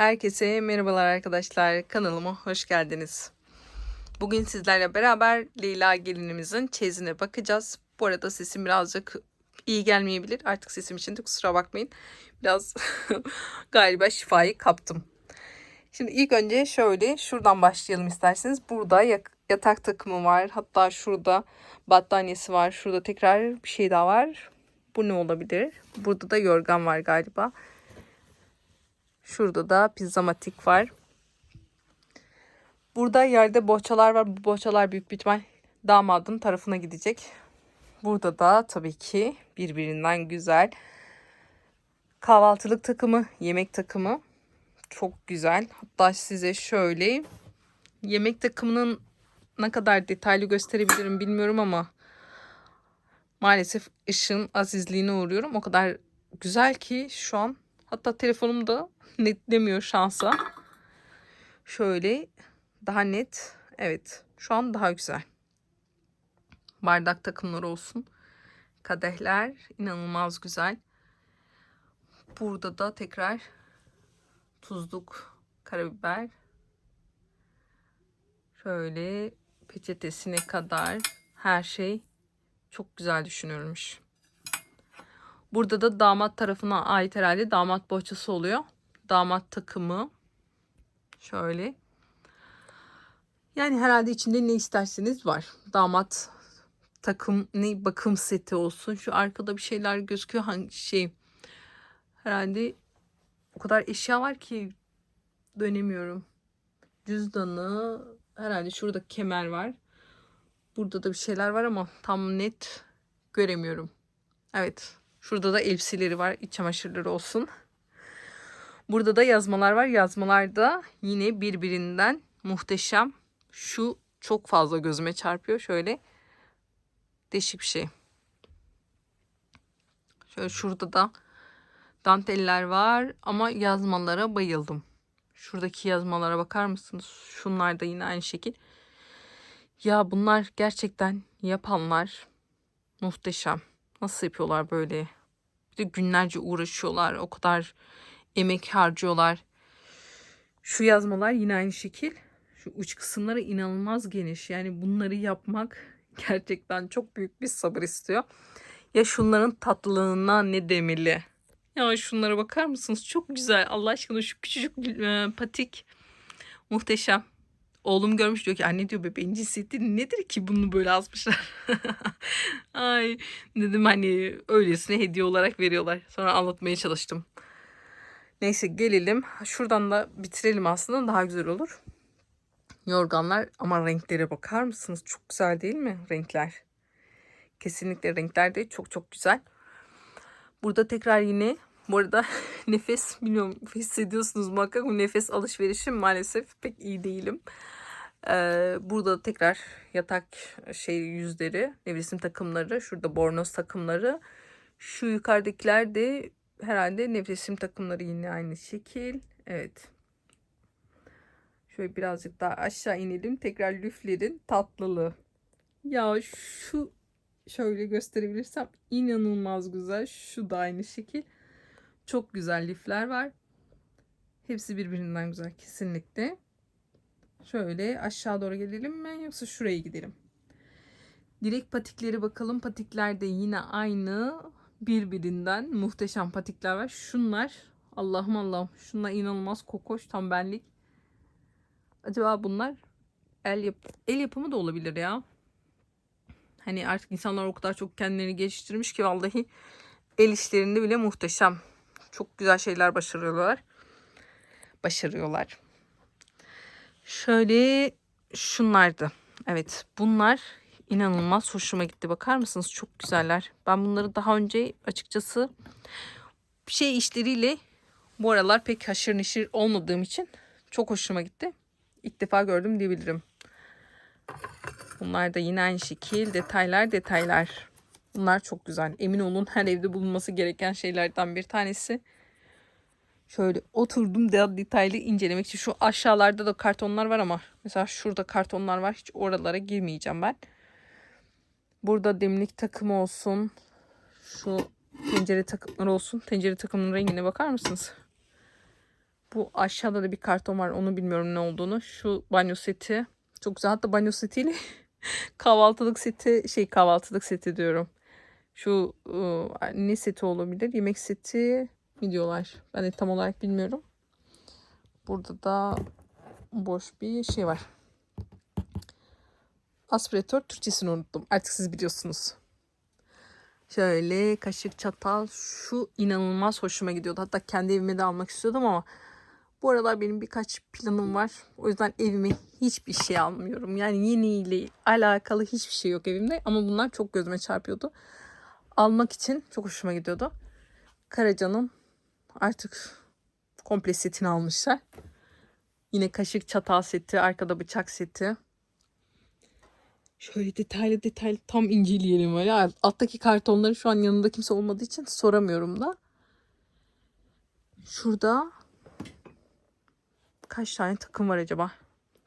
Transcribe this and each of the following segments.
Herkese merhabalar arkadaşlar. Kanalıma hoş geldiniz. Bugün sizlerle beraber Leyla gelinimizin çeyizine bakacağız. Bu arada sesim birazcık iyi gelmeyebilir. Artık sesim için de kusura bakmayın. Biraz galiba şifayı kaptım. Şimdi ilk önce şöyle şuradan başlayalım isterseniz. Burada yatak takımı var. Hatta şurada battaniyesi var. Şurada tekrar bir şey daha var. Bu ne olabilir? Burada da yorgan var galiba. Şurada da pizzamatik var. Burada yerde bohçalar var. Bu bohçalar büyük bir ihtimal damadın tarafına gidecek. Burada da tabii ki birbirinden güzel kahvaltılık takımı, yemek takımı. Çok güzel. Hatta size şöyle yemek takımının ne kadar detaylı gösterebilirim bilmiyorum ama maalesef ışığın azizliğine uğruyorum. O kadar güzel ki şu an hatta telefonumda netlemiyor şansa. Şöyle daha net. Evet şu an daha güzel. Bardak takımları olsun. Kadehler inanılmaz güzel. Burada da tekrar tuzluk, karabiber. Şöyle peçetesine kadar her şey çok güzel düşünülmüş. Burada da damat tarafına ait herhalde damat bohçası oluyor. Damat takımı. Şöyle. Yani herhalde içinde ne isterseniz var. Damat takım ne bakım seti olsun. Şu arkada bir şeyler gözüküyor. Hangi şey herhalde o kadar eşya var ki dönemiyorum. Cüzdanı herhalde şurada kemer var. Burada da bir şeyler var ama tam net göremiyorum. Evet. Şurada da elbiseleri var. iç çamaşırları olsun. Burada da yazmalar var. Yazmalar da yine birbirinden muhteşem. Şu çok fazla gözüme çarpıyor. Şöyle değişik bir şey. Şöyle şurada da danteller var ama yazmalara bayıldım. Şuradaki yazmalara bakar mısınız? Şunlar da yine aynı şekil. Ya bunlar gerçekten yapanlar muhteşem. Nasıl yapıyorlar böyle? Bir de günlerce uğraşıyorlar. O kadar emek harcıyorlar. Şu yazmalar yine aynı şekil. Şu uç kısımları inanılmaz geniş. Yani bunları yapmak gerçekten çok büyük bir sabır istiyor. Ya şunların tatlılığına ne demeli. Ya şunlara bakar mısınız? Çok güzel. Allah aşkına şu küçücük e, patik muhteşem. Oğlum görmüş diyor ki anne diyor bebeğin cinsiyeti nedir ki bunu böyle azmışlar. Ay dedim hani öylesine hediye olarak veriyorlar. Sonra anlatmaya çalıştım. Neyse gelelim. Şuradan da bitirelim aslında daha güzel olur. Yorganlar ama renklere bakar mısınız? Çok güzel değil mi renkler? Kesinlikle renkler de çok çok güzel. Burada tekrar yine bu arada nefes bilmiyorum hissediyorsunuz muhakkak bu nefes alışverişim maalesef pek iyi değilim. Ee, burada tekrar yatak şey yüzleri, nevresim takımları, şurada bornoz takımları. Şu yukarıdakiler de herhalde nevresim takımları yine aynı şekil. Evet. Şöyle birazcık daha aşağı inelim. Tekrar lüflerin tatlılığı. Ya şu şöyle gösterebilirsem inanılmaz güzel. Şu da aynı şekil. Çok güzel lifler var. Hepsi birbirinden güzel kesinlikle. Şöyle aşağı doğru gelelim mi yoksa şuraya gidelim. Direkt patikleri bakalım. Patikler de yine aynı birbirinden muhteşem patikler var. Şunlar Allah'ım Allah'ım şunlar inanılmaz kokoş tam benlik. Acaba bunlar el, yap el yapımı da olabilir ya. Hani artık insanlar o kadar çok kendilerini geliştirmiş ki vallahi el işlerinde bile muhteşem. Çok güzel şeyler başarıyorlar. Başarıyorlar. Şöyle şunlardı. Evet bunlar inanılmaz hoşuma gitti. Bakar mısınız? Çok güzeller. Ben bunları daha önce açıkçası şey işleriyle bu aralar pek haşır neşir olmadığım için çok hoşuma gitti. İlk defa gördüm diyebilirim. Bunlar da yine aynı şekil. Detaylar detaylar. Bunlar çok güzel. Emin olun her evde bulunması gereken şeylerden bir tanesi. Şöyle oturdum daha detaylı incelemek için. Şu aşağılarda da kartonlar var ama mesela şurada kartonlar var. Hiç oralara girmeyeceğim ben. Burada demlik takımı olsun. Şu tencere takımları olsun. Tencere takımının rengine bakar mısınız? Bu aşağıda da bir karton var. Onu bilmiyorum ne olduğunu. Şu banyo seti. Çok güzel. Hatta banyo setiyle kahvaltılık seti şey kahvaltılık seti diyorum. Şu ıı, ne seti olabilir? Yemek seti mi diyorlar? Ben de tam olarak bilmiyorum. Burada da boş bir şey var. Aspiratör Türkçesini unuttum. Artık siz biliyorsunuz. Şöyle kaşık çatal şu inanılmaz hoşuma gidiyordu. Hatta kendi evime de almak istiyordum ama bu aralar benim birkaç planım var. O yüzden evime hiçbir şey almıyorum. Yani yeniyle alakalı hiçbir şey yok evimde ama bunlar çok gözüme çarpıyordu. Almak için çok hoşuma gidiyordu. Karaca'nın artık komple setini almışlar. Yine kaşık çatal seti, arkada bıçak seti. Şöyle detaylı detaylı tam inceleyelim öyle. Alttaki kartonları şu an yanında kimse olmadığı için soramıyorum da. Şurada kaç tane takım var acaba?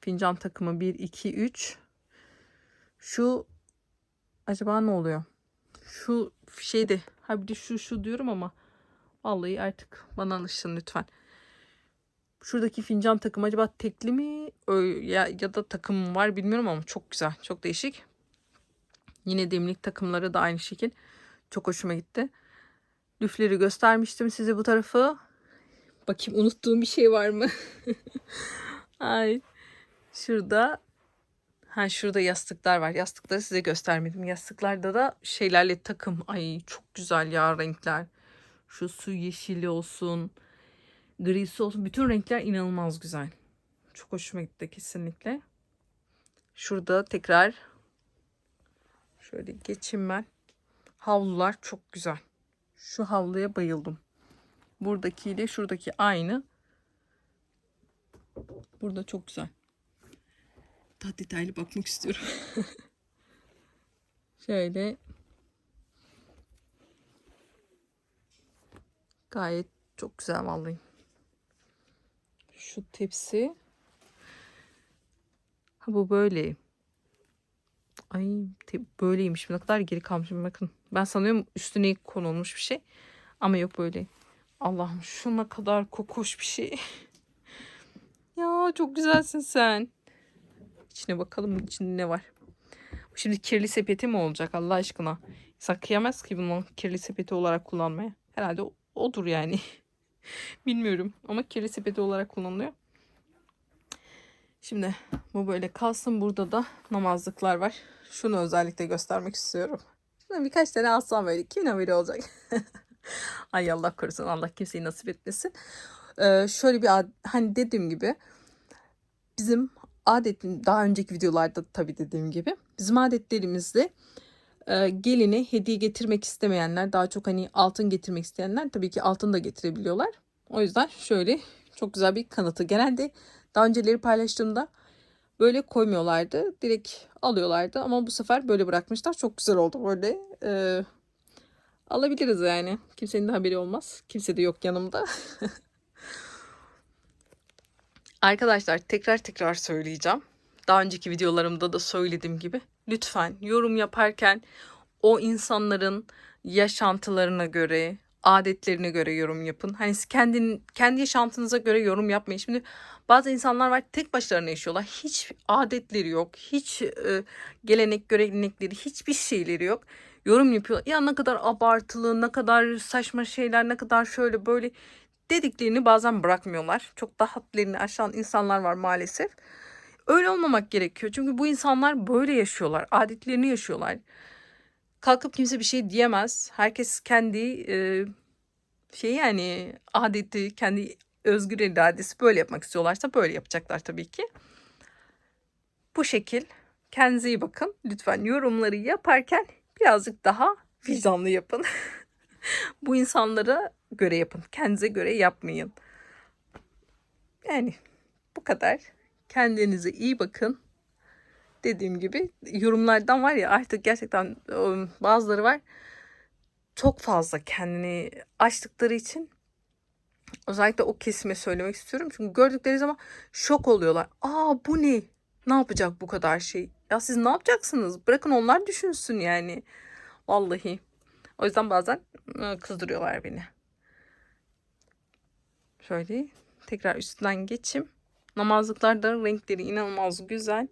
Fincan takımı 1, 2, 3. Şu acaba ne oluyor? Şu şeyde ha bir de şu şu diyorum ama vallahi artık bana alışın lütfen. Şuradaki fincan takım acaba tekli mi ya, ya da takım var bilmiyorum ama çok güzel. Çok değişik. Yine demlik takımları da aynı şekil. Çok hoşuma gitti. Lüfleri göstermiştim size bu tarafı. Bakayım unuttuğum bir şey var mı? Ay. Şurada ha şurada yastıklar var. Yastıkları size göstermedim. Yastıklarda da şeylerle takım. Ay çok güzel ya renkler. Şu su yeşili olsun grisi olsun. Bütün renkler inanılmaz güzel. Çok hoşuma gitti kesinlikle. Şurada tekrar şöyle geçeyim ben. Havlular çok güzel. Şu havluya bayıldım. Buradakiyle şuradaki aynı. Burada çok güzel. Daha detaylı bakmak istiyorum. şöyle gayet çok güzel vallahi şu tepsi. Ha bu böyle. Ay böyleymiş. Ne kadar geri kalmışım bakın. Ben sanıyorum üstüne konulmuş bir şey. Ama yok böyle. Allah'ım şu ne kadar kokoş bir şey. ya çok güzelsin sen. İçine bakalım içinde ne var. Şimdi kirli sepeti mi olacak Allah aşkına? İnsan kıyamaz ki bunu kirli sepeti olarak kullanmaya. Herhalde odur yani. Bilmiyorum ama kirli sepeti olarak kullanılıyor. Şimdi bu böyle kalsın. Burada da namazlıklar var. Şunu özellikle göstermek istiyorum. Birkaç tane alsam böyle kimin haberi olacak? Ay Allah korusun Allah kimseyi nasip etmesin. Ee, şöyle bir hani dediğim gibi bizim adet daha önceki videolarda tabii dediğim gibi bizim adetlerimizde e, geline hediye getirmek istemeyenler daha çok hani altın getirmek isteyenler tabii ki altın da getirebiliyorlar. O yüzden şöyle çok güzel bir kanıtı. Genelde daha önceleri paylaştığımda böyle koymuyorlardı. Direkt alıyorlardı ama bu sefer böyle bırakmışlar. Çok güzel oldu böyle. e, alabiliriz yani. Kimsenin de haberi olmaz. Kimse de yok yanımda. Arkadaşlar tekrar tekrar söyleyeceğim. Daha önceki videolarımda da söylediğim gibi lütfen yorum yaparken o insanların yaşantılarına göre, adetlerine göre yorum yapın. Hani kendin, kendi yaşantınıza göre yorum yapmayın. Şimdi bazı insanlar var tek başlarına yaşıyorlar. Hiç adetleri yok. Hiç e, gelenek görenekleri hiçbir şeyleri yok. Yorum yapıyor. Ya ne kadar abartılı, ne kadar saçma şeyler, ne kadar şöyle böyle dediklerini bazen bırakmıyorlar. Çok da hadlerini aşan insanlar var maalesef. Öyle olmamak gerekiyor. Çünkü bu insanlar böyle yaşıyorlar. Adetlerini yaşıyorlar. Kalkıp kimse bir şey diyemez. Herkes kendi e, şey yani adeti, kendi özgür iradesi böyle yapmak istiyorlarsa böyle yapacaklar tabii ki. Bu şekil. Kendinize iyi bakın. Lütfen yorumları yaparken birazcık daha vicdanlı yapın. Bu insanlara göre yapın. Kendinize göre yapmayın. Yani bu kadar. Kendinize iyi bakın. Dediğim gibi yorumlardan var ya artık gerçekten ıı, bazıları var. Çok fazla kendini açtıkları için özellikle o kesime söylemek istiyorum. Çünkü gördükleri zaman şok oluyorlar. Aa bu ne? Ne yapacak bu kadar şey? Ya siz ne yapacaksınız? Bırakın onlar düşünsün yani. Vallahi. O yüzden bazen ıı, kızdırıyorlar beni. Şöyle tekrar üstünden geçeyim. Namazlıklar da renkleri inanılmaz güzel.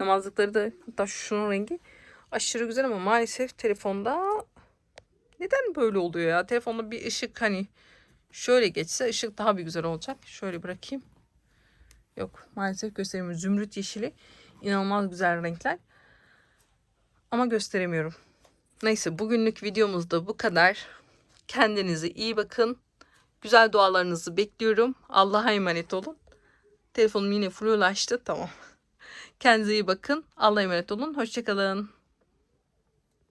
Namazlıkları da hatta şunun rengi aşırı güzel ama maalesef telefonda neden böyle oluyor ya? Telefonda bir ışık hani şöyle geçse ışık daha bir güzel olacak. Şöyle bırakayım. Yok maalesef gösteremiyorum. Zümrüt yeşili inanılmaz güzel renkler. Ama gösteremiyorum. Neyse bugünlük videomuz da bu kadar. Kendinize iyi bakın. Güzel dualarınızı bekliyorum. Allah'a emanet olun. Telefonum yine full ulaştı. Tamam. Kendinize iyi bakın. Allah'a emanet olun. Hoşçakalın.